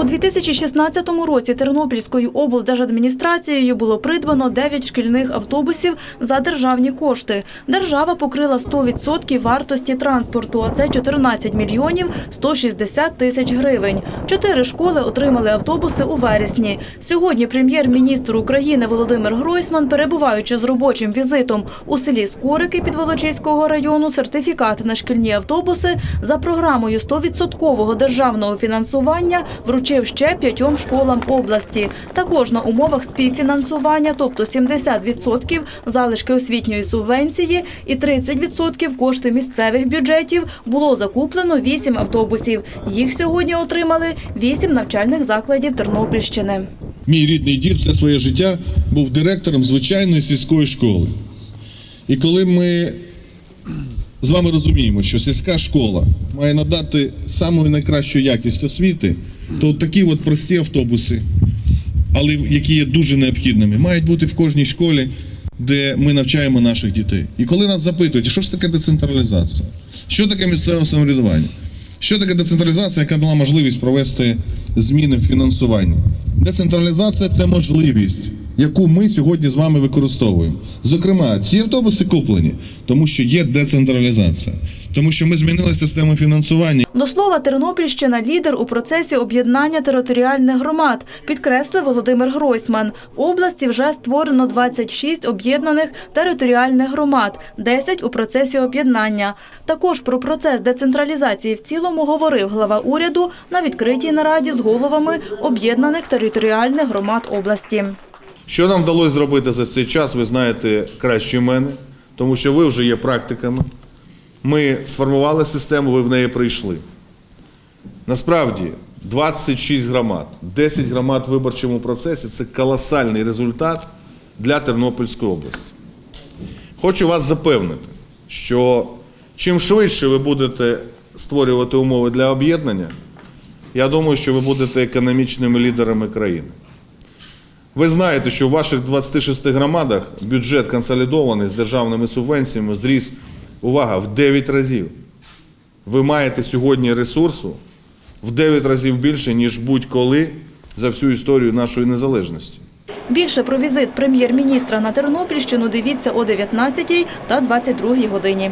У 2016 році Тернопільською облдержадміністрацією було придбано 9 шкільних автобусів за державні кошти. Держава покрила 100% вартості транспорту, а це 14 мільйонів 160 тисяч гривень. Чотири школи отримали автобуси у вересні. Сьогодні прем'єр-міністр України Володимир Гройсман, перебуваючи з робочим візитом у селі Скорики Підволочиського району, сертифікати на шкільні автобуси за програмою 100% державного фінансування вручив ще п'ятьом школам області. Також на умовах співфінансування, тобто 70% залишки освітньої субвенції і 30% кошти місцевих бюджетів було закуплено 8 автобусів. Їх сьогодні отримали 8 навчальних закладів Тернопільщини. Мій рідний дід все своє життя був директором звичайної сільської школи. І коли ми з вами розуміємо, що сільська школа має надати саму найкращу якість освіти, то такі от прості автобуси, але які є дуже необхідними, мають бути в кожній школі, де ми навчаємо наших дітей. І коли нас запитують, що ж таке децентралізація? Що таке місцеве самоврядування? Що таке децентралізація, яка дала можливість провести зміни в фінансуванні? Децентралізація це можливість, яку ми сьогодні з вами використовуємо. Зокрема, ці автобуси куплені, тому що є децентралізація, тому що ми змінили систему фінансування. До слова, Тернопільщина – лідер у процесі об'єднання територіальних громад, підкреслив Володимир Гройсман. В області вже створено 26 об'єднаних територіальних громад, 10 у процесі об'єднання. Також про процес децентралізації в цілому говорив глава уряду на відкритій нараді з головами об'єднаних територіальних громад області. Що нам вдалося зробити за цей час, ви знаєте краще мене, тому що ви вже є практиками. Ми сформували систему, ви в неї прийшли. Насправді, 26 громад, 10 громад в виборчому процесі це колосальний результат для Тернопільської області. Хочу вас запевнити, що чим швидше ви будете створювати умови для об'єднання, я думаю, що ви будете економічними лідерами країни. Ви знаєте, що в ваших 26 громадах бюджет консолідований з державними субвенціями зріс, увага, в 9 разів. Ви маєте сьогодні ресурсу в 9 разів більше, ніж будь-коли за всю історію нашої незалежності. Більше про візит прем'єр-міністра на Тернопільщину дивіться о 19 та 22 годині.